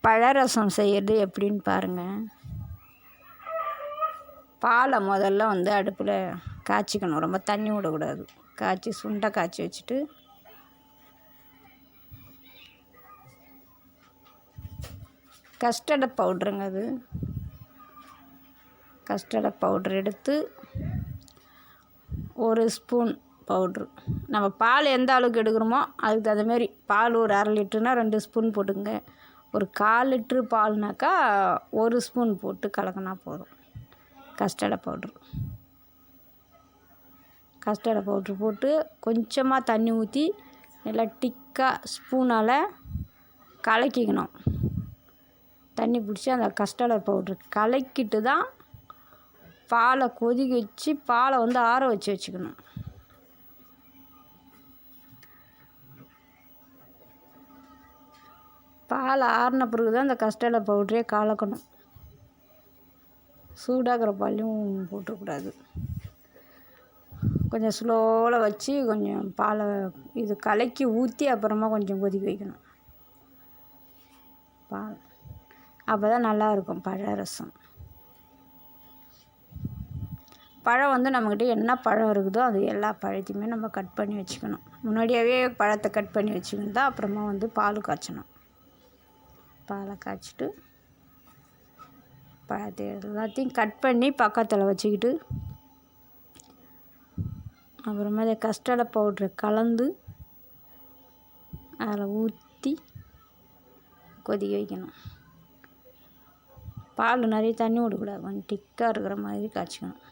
பழரசம் செய்கிறது எப்படின்னு பாருங்கள் பாலை முதல்ல வந்து அடுப்பில் காய்ச்சிக்கணும். ரொம்ப தண்ணி விடக்கூடாது. காய்ச்சி சுண்டை காய்ச்சி வச்சுட்டு கஸ்டர்டு பவுட்ருங்க அது. கஸ்டர்டு பவுட்ரு எடுத்து ஒரு ஸ்பூன் பவுட்ரு. நம்ம பால் எந்த அளவுக்கு எடுக்கிறோமோ அதுக்கு தகுந்தமாரி பால் ஒரு அரை லிட்டருனா ரெண்டு ஸ்பூன் போட்டுங்க ஒரு கால் லிட்ரு பால்னாக்கா ஒரு ஸ்பூன் போட்டு கலக்கினா போதும். Custard powder. கஸ்டர்டு பவுட்ரு போட்டு கொஞ்சமாக தண்ணி ஊற்றி நல்லா டிக்காக ஸ்பூனால் கலக்கிக்கணும். தண்ணி பிடிச்சி அந்த கஸ்டர்டு பவுட்ரு கலக்கிட்டு தான் பாலை கொதிக்க வச்சு பாலை வந்து ஆற வச்சு வச்சுக்கணும். பால் ஆறின பிறகு தான் அந்த கஸ்டர்டு பவுட்ரே கலக்கணும். சூடாகிற பாலையும் போட்டக்கூடாது கொஞ்சம் ஸ்லோவில் வச்சு கொஞ்சம் பாலை இது கலக்கி ஊற்றி அப்புறமா கொஞ்சம் கொதிக்க வைக்கணும். பால். அப்போ தான் நல்லாயிருக்கும் பழ ரசம். பழம் வந்து நம்மக்கிட்ட என்ன பழம் இருக்குதோ அது எல்லா பழத்தையுமே நம்ம கட் பண்ணி வச்சுக்கணும். முன்னாடியாகவே பழத்தை கட் பண்ணி வச்சுக்கணும் தான் அப்புறமா வந்து பால் காய்ச்சணும். பாலை காய்ச்சிட்டு பழத்தை எல்லாத்தையும் கட் பண்ணி பக்கத்தில் வச்சுக்கிட்டு அப்புறமா அதை கஸ்டர்டு பவுட்ரு கலந்து அதில் ஊற்றி கொதிக்க வைக்கணும். பால் நிறைய தண்ணி விடக்கூடாது. கொஞ்சம் திக்காக இருக்கிற மாதிரி காய்ச்சிக்கணும்.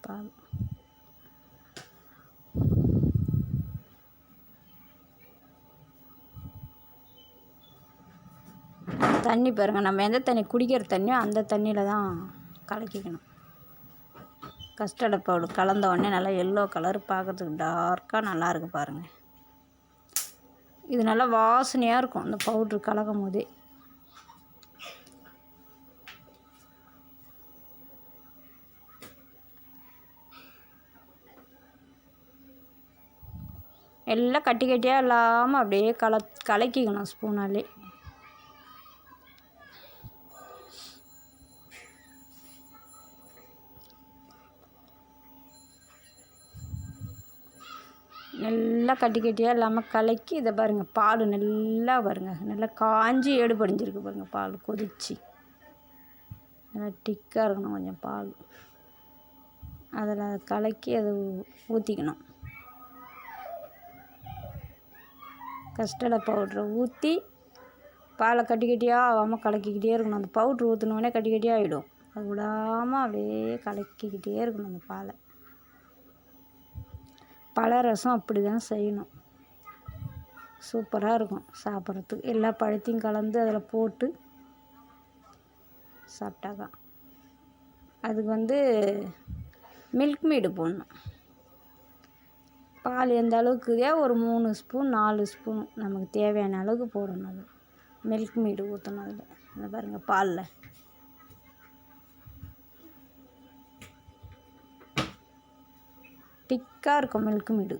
பால். தண்ணி பாருங்கள் நம்ம எந்த தண்ணி குடிக்கிற தண்ணியோ அந்த தண்ணியில் தான் கலக்கிக்கணும். கஸ்டர்டு பவுடர் கலந்த உடனே நல்லா எல்லோ கலர் பார்க்குறதுக்கு டார்க்காக நல்லாயிருக்கு பாருங்கள் இது நல்லா வாசனையாக இருக்கும். இந்த பவுட்ரு கலக்கும் போதே. எல்லாம் கட்டி கட்டியாக இல்லாமல் அப்படியே கல கலக்கிக்கணும் ஸ்பூனாலே நல்லா கட்டி கட்டியாக இல்லாமல் கலக்கி இதை பாருங்கள் பால் நல்லா பாருங்கள் நல்லா காஞ்சி ஏடு படிஞ்சிருக்கு பாருங்கள் பால் கொதிச்சு. நல்லா டிக்காக இருக்கணும் கொஞ்சம் பால். அதில் அதை கலக்கி அதை ஊற்றிக்கணும் கஸ்டர்டு பவுட்ரை ஊற்றி பாலை கட்டி கட்டியாக ஆகாமல் கலக்கிக்கிட்டே இருக்கணும். அந்த பவுட்ரு ஊற்றினோடனே கட்டி கட்டியாக ஆகிடும் அது விடாமல் அப்படியே கலக்கிக்கிட்டே இருக்கணும் அந்த பாலை. பழ ரசம் அப்படி தான் செய்யணும். சூப்பராக இருக்கும் சாப்பிட்றதுக்கு. எல்லா பழத்தையும் கலந்து அதில் போட்டு சாப்பிட்டாக்கா அதுக்கு வந்து மில்க் மீடு போடணும். பால் எந்த அளவுக்கு இதே ஒரு மூணு ஸ்பூன் நாலு ஸ்பூன் நமக்கு தேவையான அளவுக்கு போடணும் அது. மில்க் மீடு ஊற்றணும் அதில். பாருங்கள் பாலில். திக்காக இருக்கும் மில்க் மீடு.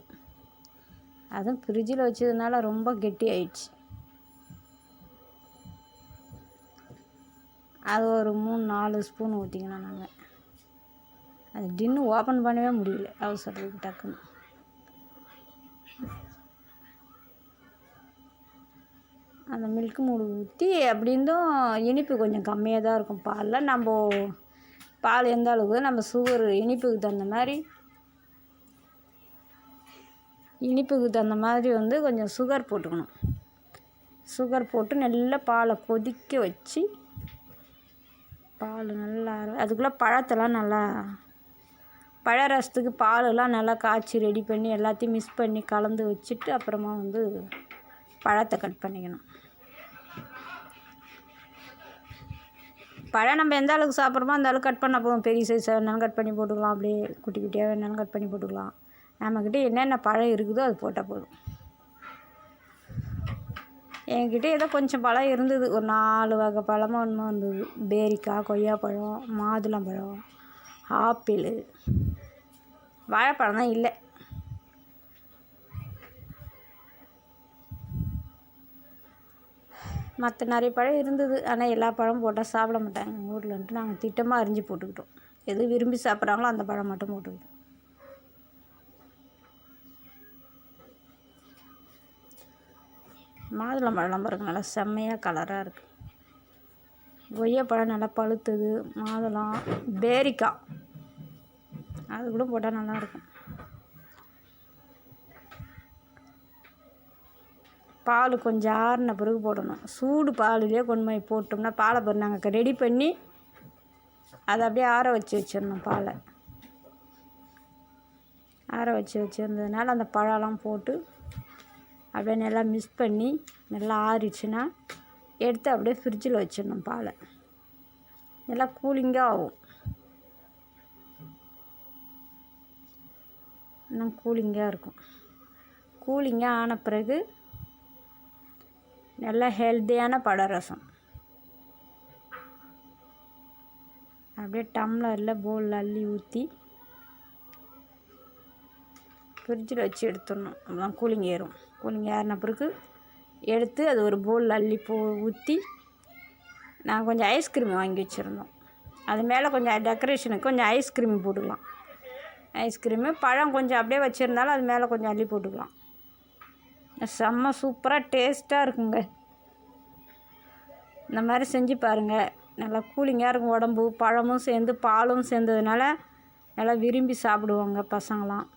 அதுவும் ஃப்ரிட்ஜில் வச்சதுனால ரொம்ப கெட்டி ஆயிடுச்சு. அது ஒரு மூணு நாலு ஸ்பூன் ஊற்றிக்கணும் நாங்கள் அது டின்னு ஓப்பன் பண்ணவே முடியல. அவசரத்துக்கு டக்குன்னு. அந்த மில்க் மூடு ஊற்றி அப்படியிருந்தும் இனிப்பு கொஞ்சம் கம்மியாக தான் இருக்கும். பாலில் நம்ம பால் எந்த அளவுக்கு நம்ம சுகர் இனிப்புக்கு தகுந்த மாதிரி இனிப்புக்கு தகுந்த மாதிரி வந்து கொஞ்சம் சுகர் போட்டுக்கணும். சுகர் போட்டு நல்லா பாலை கொதிக்க வச்சு பால் நல்லா அதுக்குள்ளே பழத்தெல்லாம் நல்லா பழ ரசத்துக்கு பாலெல்லாம் நல்லா காய்ச்சி ரெடி பண்ணி எல்லாத்தையும் மிக்ஸ் பண்ணி கலந்து வச்சுட்டு அப்புறமா வந்து பழத்தை கட் பண்ணிக்கணும். பழம் நம்ம எந்த அளவுக்கு சாப்பிட்றோமோ அந்த அளவுக்கு கட் பண்ண போதும். பெரிய சைஸாக வேணாலும் கட் பண்ணி போட்டுக்கலாம். அப்படியே குட்டி குட்டியாக வேணாலும் கட் பண்ணி போட்டுக்கலாம். நம்மக்கிட்ட என்னென்ன பழம் இருக்குதோ அது போட்டால் போதும். என்கிட்ட ஏதோ கொஞ்சம் பழம் இருந்தது. ஒரு நாலு வகை பழமும் ஒன்றும் இருந்தது பேரிக்காய் கொய்யாப்பழம் மாதுளம்பழம் ஆப்பிள். வாழைப்பழம் தான் இல்லை. மற்ற நிறைய பழம் இருந்தது. ஆனால் எல்லா பழமும் போட்டால் சாப்பிட மாட்டாங்க. எங்கள் ஊர்லன்ட்டு நாங்கள் திட்டமாக அரிஞ்சு போட்டுக்கிட்டோம். எது விரும்பி சாப்பிட்றாங்களோ அந்த பழம் மட்டும் போட்டுக்கிட்டோம். மாதுளம் பழம்லாம் பாருங்க நல்லா செம்மையாக கலராக இருக்குது கொய்யாப்பழம் நல்லா பழுத்தது மாதுளம் பேரிக்காய் அது கூட போட்டால் நல்லாயிருக்கும் பால் கொஞ்சம் ஆறின பிறகு போடணும். சூடு பாலிலே கொண்டு போய் போட்டோம்னா பாலை பாரு நாங்கள் ரெடி பண்ணி அதை அப்படியே ஆற வச்சு வச்சிடணும் பாலை. ஆற வச்சு வச்சுருந்ததுனால அந்த பழம்லாம் போட்டு அப்படியே நல்லா மிக்ஸ் பண்ணி நல்லா ஆறிச்சுன்னா எடுத்து அப்படியே ஃப்ரிட்ஜில் வச்சிடணும் பாலை. நல்லா கூலிங்காக ஆகும். இன்னும் கூலிங்காக இருக்கும். கூலிங்காக ஆன பிறகு நல்லா ஹெல்த்தியான பழரசம் அப்படியே டம்ளரில் போலில் அள்ளி ஊற்றி ஃப்ரிட்ஜில் வச்சு எடுத்துடணும். அப்பதான் கூலிங் ஏறும். கூலிங் ஏறின பிறகு எடுத்து அது ஒரு பவுலில் அள்ளி போ ஊற்றி நான் கொஞ்சம் ஐஸ்கிரீம் வாங்கி வச்சுருந்தோம். அது மேலே கொஞ்சம் டெக்கரேஷனுக்கு கொஞ்சம் ஐஸ்கிரீம் போட்டுக்கலாம். ஐஸ்கிரீமு பழம் கொஞ்சம் அப்படியே வச்சுருந்தாலும் அது மேலே கொஞ்சம் அள்ளி போட்டுக்கலாம். செம்ம சூப்பராக டேஸ்ட்டாக இருக்குங்க. இந்த மாதிரி செஞ்சு பாருங்கள் நல்லா கூலிங்காக இருக்கும் உடம்பு. பழமும் சேர்ந்து பாலும் சேர்ந்ததுனால நல்லா விரும்பி சாப்பிடுவாங்க பசங்களாம்.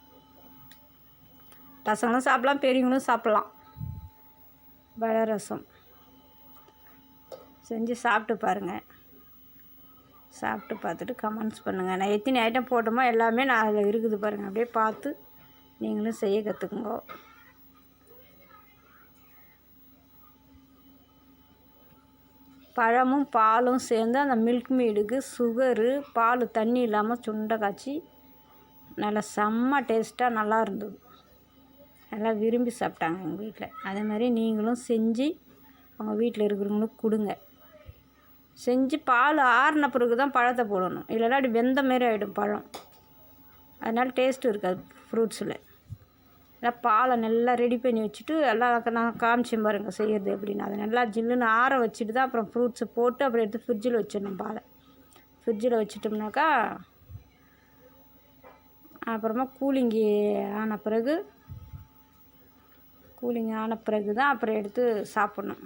பசங்களும் சாப்பிட்லாம் பெரியவங்களும் சாப்பிட்லாம். பழ ரசம். செஞ்சு சாப்பிட்டு பாருங்கள் சாப்பிட்டு பார்த்துட்டு கமெண்ட்ஸ் பண்ணுங்கள் நான் எத்தனை ஐட்டம் போட்டோமோ எல்லாமே நான் அதில் இருக்குது பாருங்கள் அப்படியே பார்த்து நீங்களும் செய்ய கற்றுக்குங்க பழமும் பாலும் சேர்ந்து அந்த மில்க் மீடுக்கு சுகரு பால் தண்ணி இல்லாமல் சுண்டை காய்ச்சி நல்லா செம்ம டேஸ்ட்டாக நல்லா இருந்தது. நல்லா விரும்பி சாப்பிட்டாங்க எங்கள் வீட்டில். அதே மாதிரி நீங்களும் செஞ்சு உங்கள் வீட்டில் இருக்கிறவங்களுக்கு கொடுங்க. செஞ்சு பால் ஆறின பிறகு தான் பழத்தை போடணும். இல்லைன்னா அப்படி வெந்த மாரி ஆகிடும் பழம். அதனால் டேஸ்ட்டு இருக்காது ஃப்ரூட்ஸில் நல்லா பாலை நல்லா ரெடி பண்ணி வச்சுட்டு எல்லாம் நான் காமிச்சேன் பாருங்க செய்கிறது எப்படின்னு. அதை நல்லா ஜில்லுன்னு ஆற வச்சுட்டு தான் அப்புறம் ஃப்ரூட்ஸை போட்டு அப்புறம் எடுத்து ஃப்ரிட்ஜில் வச்சிடணும் பாலை. ஃப்ரிட்ஜில் வச்சிட்டோம்னாக்கா அப்புறமா கூலிங்கி ஆன பிறகு கூலிங் ஆன பிறகு தான் அப்புறம் எடுத்து சாப்பிட்ணும்.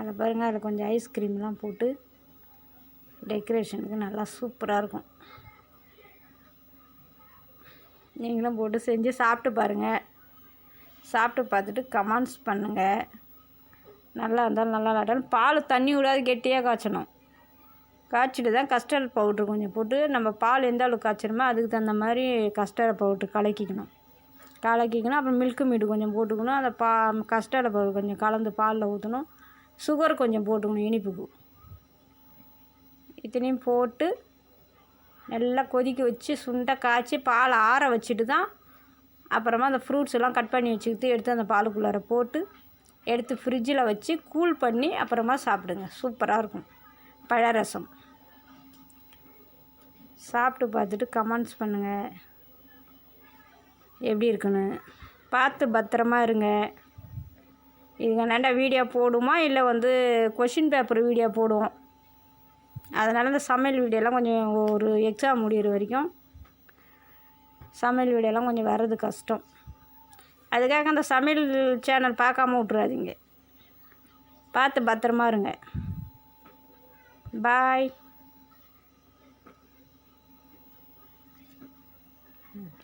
அதை பாருங்கள் அதில் கொஞ்சம் ஐஸ்கிரீம்லாம் போட்டு டெக்கரேஷனுக்கு நல்லா சூப்பராக இருக்கும். நீங்களும் போட்டு செஞ்சு சாப்பிட்டு பாருங்கள் சாப்பிட்டு பார்த்துட்டு கமெண்ட்ஸ் பண்ணுங்கள் நல்லா இருந்தாலும் நல்லா இல்லாட்டாலும் பால் தண்ணி விடாது கெட்டியாக காய்ச்சணும். காய்ச்சிட்டு தான் கஸ்டர்ட் பவுட்ரு கொஞ்சம் போட்டு நம்ம பால் எந்த அளவுக்கு காய்ச்சணுமோ அதுக்கு தகுந்த மாதிரி கஸ்டர்ட் பவுட்ரு கலக்கிக்கணும். கலக்கிக்கணும். அப்புறம் மில்க்கு மீடு கொஞ்சம் போட்டுக்கணும். அந்த பா கஸ்டர்டை பவுடர் கொஞ்சம் கலந்து பாலில் ஊற்றணும் சுகர் கொஞ்சம் போட்டுக்கணும் இனிப்புக்கு. இத்தனையும் போட்டு நல்லா கொதிக்க வச்சு சுண்டை காய்ச்சி பால் ஆற வச்சுட்டு தான் அப்புறமா அந்த ஃப்ரூட்ஸ் எல்லாம் கட் பண்ணி வச்சுக்கிட்டு எடுத்து அந்த பாலுக்குள்ளார போட்டு எடுத்து ஃப்ரிட்ஜில் வச்சு கூல் பண்ணி அப்புறமா சாப்பிடுங்க. சூப்பராக இருக்கும். பழரசம். சாப்பிட்டு பார்த்துட்டு கமெண்ட்ஸ் பண்ணுங்கள் எப்படி இருக்குன்னு பார்த்து பத்திரமா இருங்க. இதுங்க நண்டா வீடியோ போடுமா? இல்லை வந்து கொஷின் பேப்பர் வீடியோ போடுவோம். அதனால் இந்த சமையல் வீடியோலாம் கொஞ்சம் ஒரு எக்ஸாம் முடிகிற வரைக்கும் சமையல் வீடியோலாம் கொஞ்சம் வர்றது கஷ்டம். அதுக்காக அந்த சமையல் சேனல் பார்க்காம விட்றாதீங்க பார்த்து பத்திரமா இருங்க. பாய்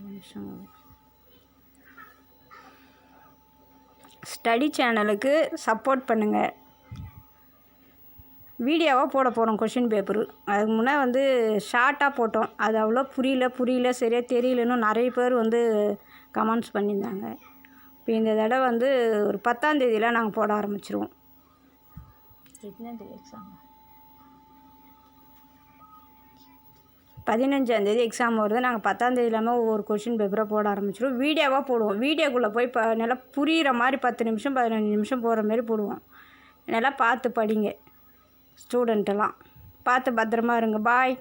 நிமிஷம். ஸ்டடி சேனலுக்கு சப்போர்ட் பண்ணுங்கள் வீடியோவாக போட போகிறோம் கொஷின் பேப்பரு அதுக்கு முன்னே வந்து ஷார்ட்டாக போட்டோம். அது அவ்வளோ புரியல புரியல சரியாக தெரியலன்னு நிறைய பேர் வந்து கமெண்ட்ஸ் பண்ணியிருந்தாங்க. இப்போ இந்த தடவை வந்து ஒரு பத்தாந்தேதியில் நாங்கள் போட ஆரம்பிச்சிருவோம். எக்ஸாம் பதினஞ்சாந்தேதி எக்ஸாம் வருது. நாங்கள் பத்தாந்தேதி இல்லாமல் ஒவ்வொரு கொஷின் பேப்பராக போட ஆரம்பிச்சிடுவோம் வீடியோவாக போடுவோம். வீடியோக்குள்ளே போய் ப நல்லா புரிகிற மாதிரி பத்து நிமிஷம் பதினஞ்சு நிமிஷம் போகிற மாதிரி போடுவோம். நல்லா பார்த்து படிங்க. ஸ்டூடெண்ட்டெல்லாம் பார்த்து பத்திரமா இருங்க. பாய்